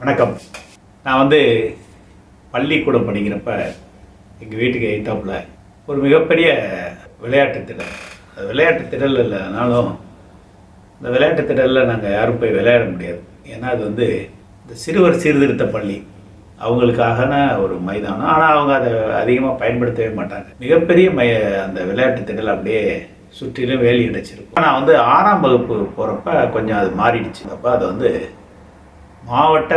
வணக்கம். நான் வந்து பள்ளிக்கூடம் படிக்கிறப்ப எங்கள் வீட்டுக்கு எய்த்தாப்புல ஒரு மிகப்பெரிய விளையாட்டு திடல். அது விளையாட்டு திடல் இல்லைனாலும் இந்த விளையாட்டு திடலில் நாங்கள் யாரும் போய் விளையாட முடியாது. ஏன்னா அது வந்து இந்த சிறுவர் சீர்திருத்த பள்ளி. அவங்களுக்கான ஒரு மைதானம். ஆனால் அவங்க அதை அதிகமாக பயன்படுத்தவே மாட்டாங்க. மிகப்பெரிய மை அந்த விளையாட்டு திடல் அப்படியே சுற்றிலும் வேலி அடைச்சிருக்கும். நான் வந்து ஆறாம் வகுப்பு போகிறப்ப கொஞ்சம் அது மாறிடுச்சு. அப்போ அதை வந்து மாவட்ட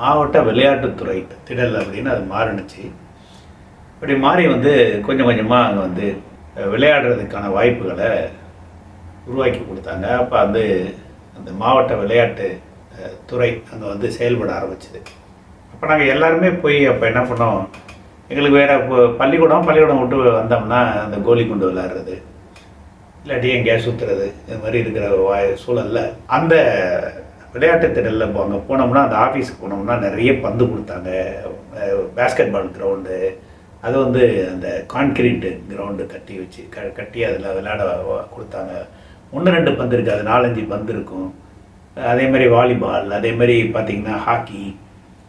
மாவட்ட விளையாட்டுத்துறை திடல் அப்படின்னு அது மாறினுச்சு. இப்படி மாறி வந்து கொஞ்சம் கொஞ்சமாக அங்கே வந்து விளையாடுறதுக்கான வாய்ப்புகளை உருவாக்கி கொடுத்தாங்க. அப்போ வந்து அந்த மாவட்ட விளையாட்டு துறை அங்கே வந்து செயல்பட ஆரம்பிச்சுது. அப்போ நாங்கள் எல்லாருமே போய் அப்போ என்ன பண்ணோம்? எங்களுக்கு வேறு பள்ளிக்கூடம் பள்ளிக்கூடம் விட்டு வந்தோம்னா அந்த கோலி குண்டு விளையாடுறது இல்லாட்டி எங்கேயா சுற்றுறது இது மாதிரி இருக்கிற வாய் சூழலில் அந்த விளையாட்டு திடலில் இப்போ அங்கே போனோம்னா அந்த ஆஃபீஸுக்கு போனோம்னா நிறைய பந்து கொடுத்தாங்க. பேஸ்கெட் பால் கிரவுண்டு அது வந்து அந்த கான்கிரீட்டு கிரவுண்டு கட்டி வச்சு க கட்டி அதில் விளையாட கொடுத்தாங்க. ஒன்று ரெண்டு பந்து இருக்குது அது நாலஞ்சு பந்து இருக்கும். அதே மாதிரி வாலிபால் அதே மாதிரி பார்த்திங்கன்னா ஹாக்கி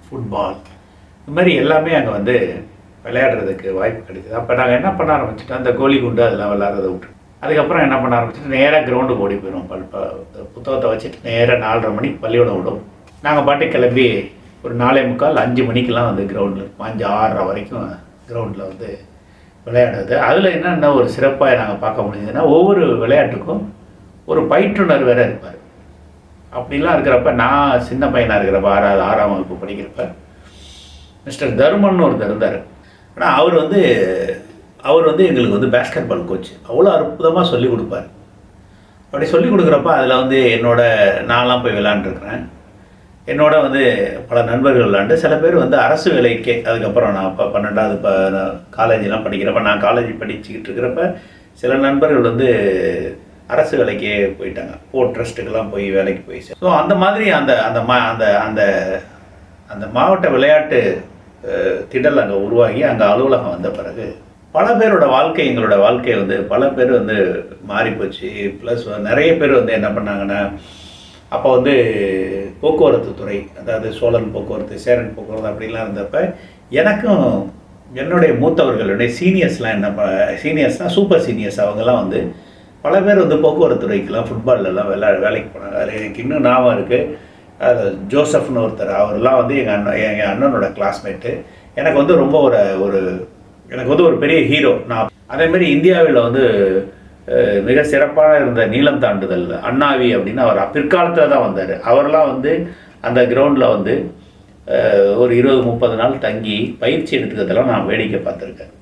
ஃபுட்பால் இது மாதிரி எல்லாமே அங்கே வந்து விளையாடுறதுக்கு வாய்ப்பு கிடைக்குது. அப்போ நாங்கள் என்ன பண்ண ஆரம்பிச்சிட்டோம்? அந்த கோலி குண்டு அதெல்லாம் விளையாடுறத விட்டு அதுக்கப்புறம் என்ன பண்ண ஆரம்பிச்சுட்டு நேராக கிரவுண்டுக்கு ஓடி போயிடும் பல் புத்தகத்தை வச்சுட்டு நேராக நாலரை மணிக்கு பள்ளியோட விடும் நாங்கள் பாட்டு கிளம்பி ஒரு நாலே முக்கால் அஞ்சு மணிக்கெலாம் வந்து கிரவுண்டில் அஞ்சு ஆறரை வரைக்கும் கிரவுண்டில் வந்து விளையாடுறது. அதில் என்னென்ன ஒரு சிறப்பாக நாங்கள் பார்க்க முடியுதுன்னா ஒவ்வொரு விளையாட்டுக்கும் ஒரு பயிற்றுனர் வேற இருப்பார். அப்படிலாம் இருக்கிறப்ப நான் சின்ன பையனாக இருக்கிறப்ப ஆறாவது ஆறாம் வகுப்பு படிக்கிறப்ப மிஸ்டர் தருமன் ஒருத்தர் இருந்தார். ஆனால் அவர் வந்து அவர் வந்து எங்களுக்கு வந்து பேஸ்கெட் பால் கோச் அவ்வளோ அற்புதமாக சொல்லி கொடுப்பார். அப்படி சொல்லி கொடுக்குறப்ப அதில் வந்து என்னோட நான்லாம் போய் விளாண்டுருக்குறேன் என்னோட வந்து பல நண்பர்கள் விளாண்டு சில பேர் வந்து அரசு வேலைக்கே அதுக்கப்புறம் நான் இப்போ பன்னெண்டாவது இப்போ காலேஜெலாம் படிக்கிறப்ப நான் காலேஜ் படிச்சுக்கிட்டு இருக்கிறப்ப சில நண்பர்கள் வந்து அரசு வேலைக்கே போயிட்டாங்க. போர்ட் ட்ரஸ்ட்டுக்கெல்லாம் போய் வேலைக்கு போய் ஸோ அந்த மாதிரி அந்த அந்த மா அந்த அந்த அந்த மாவட்ட விளையாட்டு திடல் அங்கே உருவாகி அங்கே அலுவலகம் வந்த பிறகு பல பேரோட வாழ்க்கை எங்களோட வாழ்க்கை வந்து பல பேர் வந்து மாறிப்போச்சு ப்ளஸ் நிறைய பேர் வந்து என்ன பண்ணாங்கன்னா அப்போ வந்து போக்குவரத்து துறை அதாவது சோழன் போக்குவரத்து சேரன் போக்குவரத்து அப்படிலாம் இருந்தப்ப எனக்கும் என்னுடைய மூத்தவர்களுடைய சீனியர்ஸ்லாம் என்ன ப சீனியர்ஸ்னால் சூப்பர் சீனியர்ஸ் அவங்கெல்லாம் வந்து பல பேர் வந்து போக்குவரத்து துறைக்கெல்லாம் ஃபுட்பால்லலாம் விளா வேலைக்கு போனாங்க. அதில் எனக்கு இன்னும் ஞாபகம் இருக்குது அது ஜோசப்னு ஒருத்தர் அவர்லாம் வந்து எங்கள் அண்ணன் எங்கள் அண்ணனோட கிளாஸ்மேட்டு எனக்கு வந்து ரொம்ப ஒரு ஒரு எனக்கு வந்து ஒரு பெரிய ஹீரோ நான் அதே மாதிரி இந்தியாவில் வந்து மிக சிறப்பாக இருந்த நீளம் தாண்டுதல் அண்ணாவி அப்படின்னு அவர் பிற்காலத்தில் தான் வந்தார். அவரெல்லாம் வந்து அந்த கிரவுண்டில் வந்து ஒரு இருபது முப்பது நாள் தங்கி பயிற்சி எடுத்துக்கிறதெல்லாம் நான் வேடிக்கை பார்த்துருக்கேன்.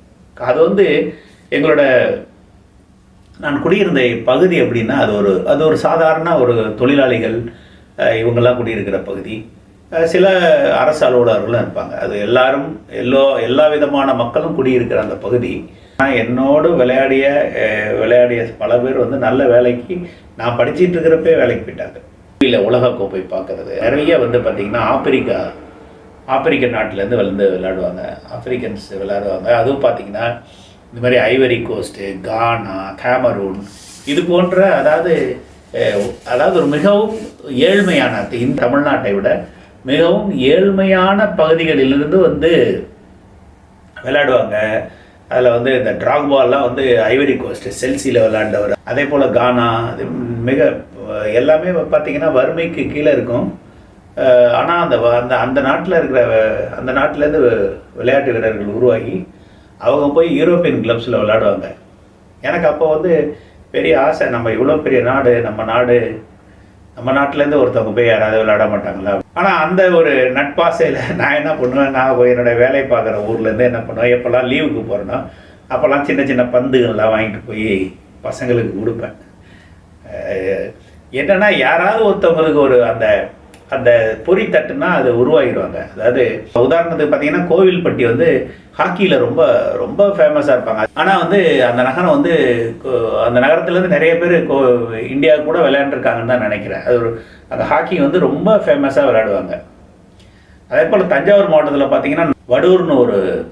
அது வந்து எங்களோட நான் குடியிருந்த பகுதி அப்படின்னா அது ஒரு அது ஒரு சாதாரண ஒரு தொழிலாளிகள் இவங்கெல்லாம் குடியிருக்கிற பகுதி. சில அரசு அலுவலர்களும் இருப்பாங்க. அது எல்லாரும் எல்லோ எல்லா விதமான மக்களும் குடியிருக்கிற அந்த பகுதி. நான் என்னோடு விளையாடிய விளையாடிய பல பேர் வந்து நல்ல வேலைக்கு நான் படிச்சிட்டு இருக்கிறப்பே வேலைக்கு போயிட்டாங்க. இல்லை உலகக்கோப்பை பார்க்கறது. நிறைய வந்து பார்த்திங்கன்னா ஆப்பிரிக்கா ஆப்பிரிக்க நாட்டிலேருந்து வந்து விளையாடுவாங்க. ஆப்பிரிக்கன்ஸ் விளையாடுவாங்க. அதுவும் பார்த்தீங்கன்னா இந்த மாதிரி ஐவரி கோஸ்ட்டு கானா கேமரூன் இது போன்ற அதாவது அதாவது ஒரு மிகவும் ஏழ்மையான இந்த தமிழ்நாட்டை விட மிகவும் ஏழ்மையான பகுதிகளிலிருந்து வந்து விளையாடுவாங்க. அதில் வந்து இந்த ட்ராக்பால்லாம் வந்து ஐவரி கோஸ்ட் செல்சியில் விளாண்டவர் அதே போல் கானா அது மிக எல்லாமே பார்த்தீங்கன்னா வறுமைக்கு கீழே இருக்கும். ஆனால் அந்த வ- அந்த அந்த நாட்டில் இருக்கிற அந்த நாட்டிலேருந்து விளையாட்டு வீரர்கள் உருவாகி அவங்க போய் யூரோப்பியன் கிளப்ஸில் விளையாடுவாங்க. எனக்கு அப்போ வந்து பெரிய ஆசை நம்ம இவ்வளோ பெரிய நாடு நம்ம நாடு நம்ம நாட்டிலேருந்து ஒருத்தவங்க போய் யாராவது விளையாட மாட்டாங்களா? ஆனால் அந்த ஒரு நட்பாசையில் நான் என்ன பண்ணுவேன்? நான் போய் என்னோட வேலை பார்க்குற ஊர்லேருந்து என்ன பண்ணுவேன்? எப்போல்லாம் லீவுக்கு போகிறேனோ அப்போல்லாம் சின்ன சின்ன பந்துகள்லாம் வாங்கிட்டு போய் பசங்களுக்கு கொடுப்பேன். என்னென்னா யாராவது ஒருத்தவங்களுக்கு ஒரு அந்த அந்த பொறி தட்டுனா அது உருவாகிடுவாங்க. அதாவது உதாரணத்துக்கு பார்த்தீங்கன்னா கோவில்பட்டி வந்து ஹாக்கியில் ரொம்ப ரொம்ப ஃபேமஸாக இருப்பாங்க. ஆனால் வந்து அந்த நகரம் வந்து கோ- அந்த நகரத்துலேருந்து நிறைய பேர் கோ இந்தியா கூட விளையாண்டுருக்காங்கன்னு தான் நினைக்கிறேன். அது ஒரு அந்த ஹாக்கி வந்து ரொம்ப ஃபேமஸாக விளையாடுவாங்க. அதே போல் தஞ்சாவூர் மாவட்டத்தில் பார்த்தீங்கன்னா வடூர்னு ஒரு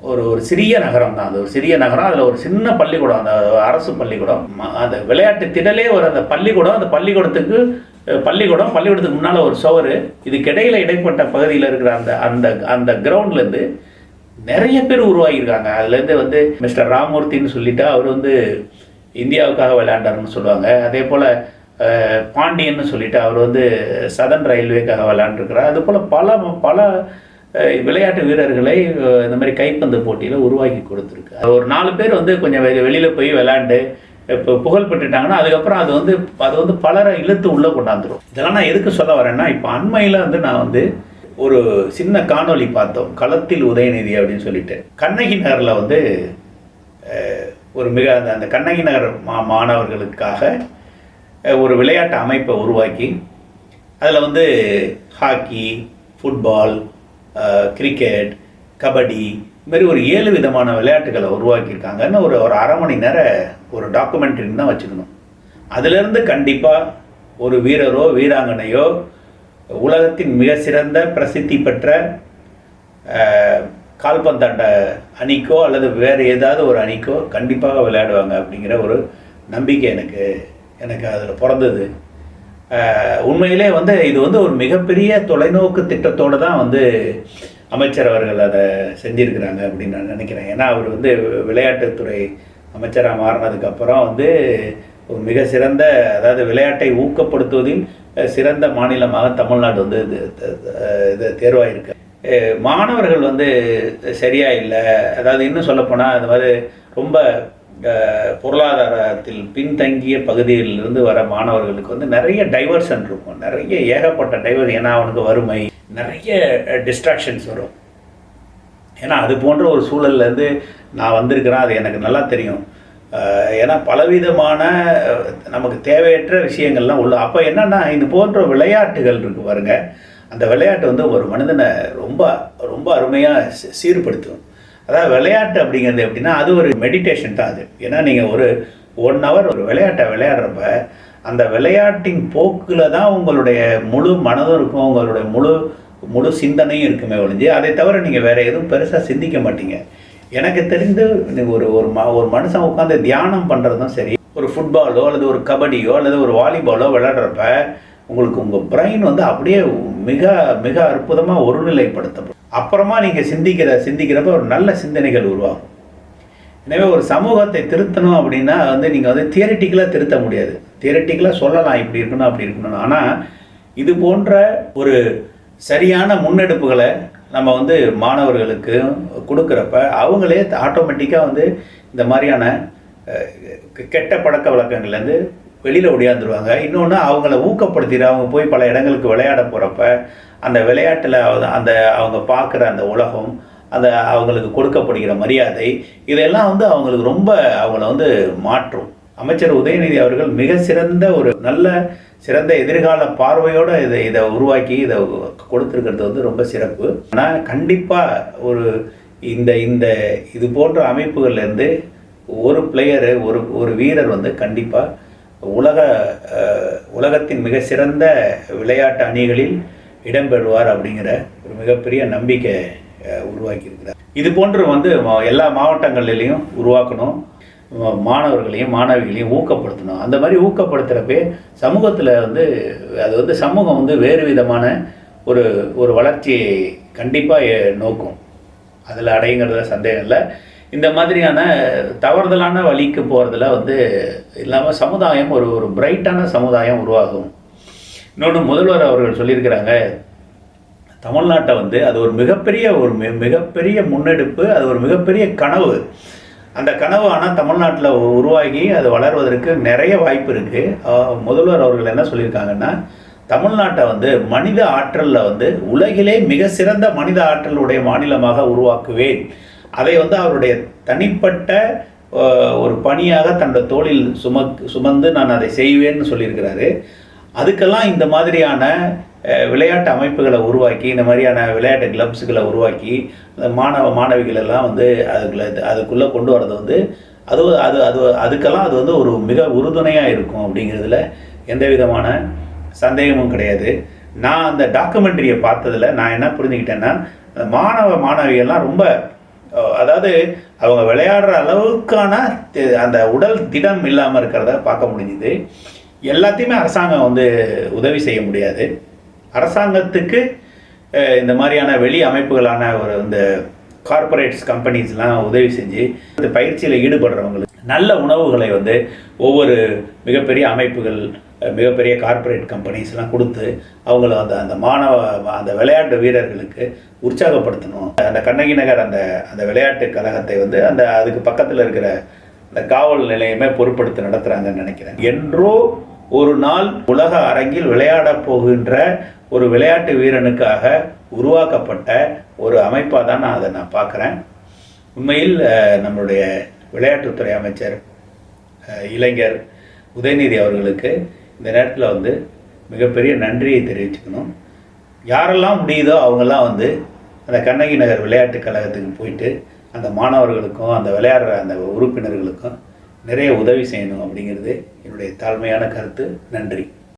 ஒரு ஒரு சிறிய நகரம் தான். அது ஒரு சிறிய நகரம். அதில் ஒரு சின்ன பள்ளிக்கூடம் அந்த அரசு பள்ளிக்கூடம். அந்த விளையாட்டு திடலே ஒரு அந்த பள்ளிக்கூடம். அந்த பள்ளிக்கூடத்துக்கு பள்ளிக்கூடம் பள்ளிக்கூடத்துக்கு முன்னால் ஒரு சுவர் இதுக்கிடையில் இடைப்பட்ட பகுதியில் இருக்கிற அந்த அந்த அந்த கிரவுண்ட்லேருந்து நிறைய பேர் உருவாகியிருக்காங்க. அதுலேருந்து வந்து மிஸ்டர் ராமூர்த்தின்னு சொல்லிட்டு அவர் வந்து இந்தியாவுக்காக விளையாண்டாருன்னு சொல்லுவாங்க. அதே போல் பாண்டியன்னு சொல்லிட்டு அவர் வந்து சதன் ரயில்வேக்காக விளையாண்டுருக்கிறார். அது போல் பல பல விளையாட்டு வீரர்களை இந்த மாதிரி கைப்பந்து போட்டியில் உருவாக்கி கொடுத்துருக்கு ஒரு நாலு பேர் வந்து கொஞ்சம் வெளியில் போய் விளையாண்டு இப்போ புகழ் பெற்றுட்டாங்கன்னா அதுக்கப்புறம் அது வந்து அது வந்து பலரை இழுத்து உள்ளே கொண்டாந்துரும். இதெல்லாம் நான் எதுக்கு சொல்ல வரேன்னா இப்போ அண்மையில் வந்து நான் வந்து ஒரு சின்ன காணொளி பார்த்தோம். களத்தில் உதயநிதி அப்படின்னு சொல்லிட்டு. கண்ணகி நகரில் வந்து ஒரு மிக அந்த அந்த கண்ணகி நகர் மா மாணவர்களுக்காக ஒரு விளையாட்டு அமைப்பை உருவாக்கி அதில் வந்து ஹாக்கி ஃபுட்பால் கிரிக்கெட் கபடி இது மாதிரி ஒரு ஏழு விதமான விளையாட்டுகளை உருவாக்கியிருக்காங்கன்னு ஒரு ஒரு அரை மணி நேர ஒரு டாக்குமெண்ட்ரின்னு தான் வச்சுக்கணும் அதிலிருந்து கண்டிப்பாக ஒரு வீரரோ வீராங்கனையோ உலகத்தின் மிக சிறந்த பிரசித்தி பெற்ற கால்பந்தாண்ட அணிக்கோ அல்லது வேறு ஏதாவது ஒரு அணிக்கோ கண்டிப்பாக விளையாடுவாங்க அப்படிங்கிற ஒரு நம்பிக்கை எனக்கு எனக்கு அதில் பிறந்தது. உண்மையிலே வந்து இது வந்து ஒரு மிகப்பெரிய தொலைநோக்கு திட்டத்தோடு தான் வந்து அமைச்சர் அவர்கள் அதை செஞ்சுருக்கிறாங்க அப்படின்னு நான் நினைக்கிறேன். ஏன்னா அவர் வந்து விளையாட்டுத்துறை அமைச்சராக மாறினதுக்கப்புறம் வந்து ஒரு மிக சிறந்த அதாவது விளையாட்டை ஊக்கப்படுத்துவதில் சிறந்த மாநிலமாக தமிழ்நாடு வந்து இது இது தேர்வாயிருக்கு. மாணவர்கள் வந்து சரியாக இல்லை. அதாவது இன்னும் சொல்லப்போனால் அது மாதிரி ரொம்ப பொருளாதாரத்தில் பின்தங்கிய பகுதியிலிருந்து வர மாணவர்களுக்கு வந்து நிறைய டைவர்ஷன் இருக்கும். நிறைய ஏகப்பட்ட டைவர் ஏன்னா அவனுக்கு வறுமை நிறைய டிஸ்ட்ராக்ஷன்ஸ் வரும். ஏன்னா அது போன்ற ஒரு சூழல்லேருந்து நான் வந்திருக்கிறேன். அது எனக்கு நல்லா தெரியும். ஏன்னா பலவிதமான நமக்கு தேவையற்ற விஷயங்கள்லாம் உள்ள அப்போ என்னென்னா இது போன்ற விளையாட்டுகள் இருக்குது பாருங்கள் அந்த விளையாட்டு வந்து ஒரு மனிதனை ரொம்ப ரொம்ப அருமையாக சீர்படுத்தும். அதாவது விளையாட்டு அப்படிங்கிறது எப்படின்னா அது ஒரு மெடிடேஷன் தான் அது. ஏன்னா நீங்கள் ஒரு ஒன் ஹவர் ஒரு விளையாட்டை விளையாடுறப்ப அந்த விளையாட்டின் போக்கில் தான் உங்களுடைய முழு மனதும் இருக்கும் உங்களுடைய முழு முழு சிந்தனையும் இருக்குமே ஒழிஞ்சு அதை தவிர நீங்கள் வேறு எதுவும் பெருசாக சிந்திக்க மாட்டீங்க. எனக்கு தெரிந்து ஒரு ஒரு ம ஒரு மனுஷன் உட்காந்து தியானம் பண்ணுறதும் சரி ஒரு ஃபுட்பாலோ அல்லது ஒரு கபடியோ அல்லது ஒரு வாலிபாலோ விளையாடுறப்ப உங்களுக்கு உங்கள் பிரெயின் வந்து அப்படியே மிக மிக அற்புதமாக ஒருநிலைப்படுத்தப்படும். அப்புறமா நீங்கள் சிந்திக்கிற சிந்திக்கிறப்ப ஒரு நல்ல சிந்தனைகள் உருவாகும். எனவே ஒரு சமூகத்தை திருத்தணும் அப்படின்னா வந்து நீங்கள் வந்து தியரிட்டிக்கலாக திருத்த முடியாது. தியரிட்டிக்கலாக சொல்லலாம் இப்படி இருக்கணும் அப்படி இருக்கணும். ஆனால் இது போன்ற ஒரு சரியான முன்னெடுப்புகளை நம்ம வந்து மாணவர்களுக்கு கொடுக்குறப்ப அவங்களே ஆட்டோமேட்டிக்காக வந்து இந்த மாதிரியான கெட்ட பழக்க வழக்கங்கள்லேருந்து வெளியில் ஒடியாந்துருவாங்க. இன்னொன்று அவங்கள ஊக்கப்படுத்திட்டு அவங்க போய் பல இடங்களுக்கு விளையாட போகிறப்ப அந்த விளையாட்டில் அந்த அவங்க பார்க்குற அந்த உலகம் அந்த அவங்களுக்கு கொடுக்கப்படுகிற மரியாதை இதெல்லாம் வந்து அவங்களுக்கு ரொம்ப அவங்கள வந்து மாற்றும். அமைச்சர் உதயநிதி அவர்கள் மிக சிறந்த ஒரு நல்ல சிறந்த எதிர்கால பார்வையோடு இதை இதை உருவாக்கி இதை கொடுத்துருக்கிறது வந்து ரொம்ப சிறப்பு. ஆனால் கண்டிப்பாக ஒரு இந்த இந்த இது போன்ற அமைப்புகள்லேருந்து ஒரு பிளேயரு ஒரு ஒரு வீரர் வந்து கண்டிப்பாக உலக உலகத்தின் மிக சிறந்த விளையாட்டு அணிகளில் இடம்பெறுவார் அப்படிங்கிற ஒரு மிகப்பெரிய நம்பிக்கை உருவாக்கியிருக்கிறார். இது போன்று வந்து மா- எல்லா மாவட்டங்கள்லையும் உருவாக்கணும். மாணவர்களையும் மாணவிகளையும் ஊக்கப்படுத்தணும். அந்த மாதிரி ஊக்கப்படுத்துகிறப்பே சமூகத்தில் வந்து அது வந்து சமூகம் வந்து வேறு விதமான ஒரு ஒரு வளர்ச்சியை கண்டிப்பாக நோக்கும். அதில் அடையுங்கிறதுல சந்தேகம் இல்லை. இந்த மாதிரியான தவறுதலான வழிக்கு போகிறதுல வந்து இல்லாமல் சமுதாயம் ஒரு ஒரு பிரைட்டான சமுதாயம் உருவாகும். இன்னொன்று முதல்வர் அவர்கள் சொல்லியிருக்கிறாங்க தமிழ்நாட்டை வந்து அது ஒரு மிகப்பெரிய ஒரு மி மிகப்பெரிய முன்னெடுப்பு அது ஒரு மிகப்பெரிய கனவு. அந்த கனவு ஆனால் தமிழ்நாட்டில் உருவாகி அது வளர்வதற்கு நிறைய வாய்ப்பு இருக்குது முதல்வர் அவர்கள் என்ன சொல்லியிருக்காங்கன்னா தமிழ்நாட்டை வந்து மனித ஆற்றலில் வந்து உலகிலே மிக சிறந்த மனித ஆற்றலுடைய மாநிலமாக உருவாக்குவேன். அதை வந்து அவருடைய தனிப்பட்ட ஒரு பணியாக தன்னோட தோளில் சுமக் சுமந்து நான் அதை செய்வேன்னு சொல்லியிருக்கிறாரு. அதுக்கெல்லாம் இந்த மாதிரியான விளையாட்டு அமைப்புகளை உருவாக்கி இந்த மாதிரியான விளையாட்டு கிளப்ஸுகளை உருவாக்கி அந்த மாணவ மாணவிகள் எல்லாம் வந்து அதுக்குள்ள அதுக்குள்ளே கொண்டு வரது வந்து அது அது அது அதுக்கெல்லாம் அது வந்து ஒரு மிக உறுதுணையாக இருக்கும் அப்படிங்கிறதுல எந்த விதமான சந்தேகமும் கிடையாது. நான் அந்த டாக்குமெண்ட்ரியை பார்த்ததில் நான் என்ன புரிஞ்சுக்கிட்டேன்னா மாணவ மாணவிகள்லாம் ரொம்ப அதாவது அவங்க விளையாடுற அளவுக்கான அந்த உடல் திடம் இல்லாமல் இருக்கிறத பார்க்க முடிஞ்சுது. எல்லாத்தையுமே அரசாங்கம் வந்து உதவி செய்ய முடியாது. அரசாங்கத்துக்கு இந்த மாதிரியான வெளி அமைப்புகளான ஒரு இந்த கார்ப்பரேட்ஸ் கம்பெனிஸ்லாம் உதவி செஞ்சு இந்த பயிற்சியில் ஈடுபடுறவங்களுக்கு நல்ல உணவுகளை வந்து ஒவ்வொரு மிகப்பெரிய அமைப்புகள் மிகப்பெரிய கார்ப்பரேட் கம்பெனிஸ்லாம் கொடுத்து அவங்கள அந்த அந்த மாணவ அந்த விளையாட்டு வீரர்களுக்கு உற்சாகப்படுத்தணும். அந்த கண்ணகி நகர் அந்த அந்த விளையாட்டு கழகத்தை வந்து அந்த அதுக்கு பக்கத்தில் இருக்கிற அந்த காவல் நிலையமே பொருட்படுத்தி நடத்துகிறாங்கன்னு நினைக்கிறேன். என்றோ ஒரு நாள் உலக அரங்கில் விளையாடப் போகின்ற ஒரு விளையாட்டு வீரனுக்காக உருவாக்கப்பட்ட ஒரு அமைப்பாக தான் நான் அதை நான் பார்க்குறேன். உண்மையில் நம்மளுடைய விளையாட்டுத்துறை அமைச்சர் இளைஞர் உதயநிதி அவர்களுக்கு இந்த நேரத்தில் வந்து மிகப்பெரிய நன்றியை தெரிவிச்சுக்கணும். யாரெல்லாம் முடியுதோ அவங்கெல்லாம் வந்து அந்த கண்ணகி நகர் விளையாட்டு கழகத்துக்கு போயிட்டு அந்த மாணவர்களுக்கும் அந்த விளையாடுற அந்த உறுப்பினர்களுக்கும் நிறைய உதவி செய்யணும் அப்படிங்கிறது என்னுடைய தாழ்மையான கருத்து. நன்றி.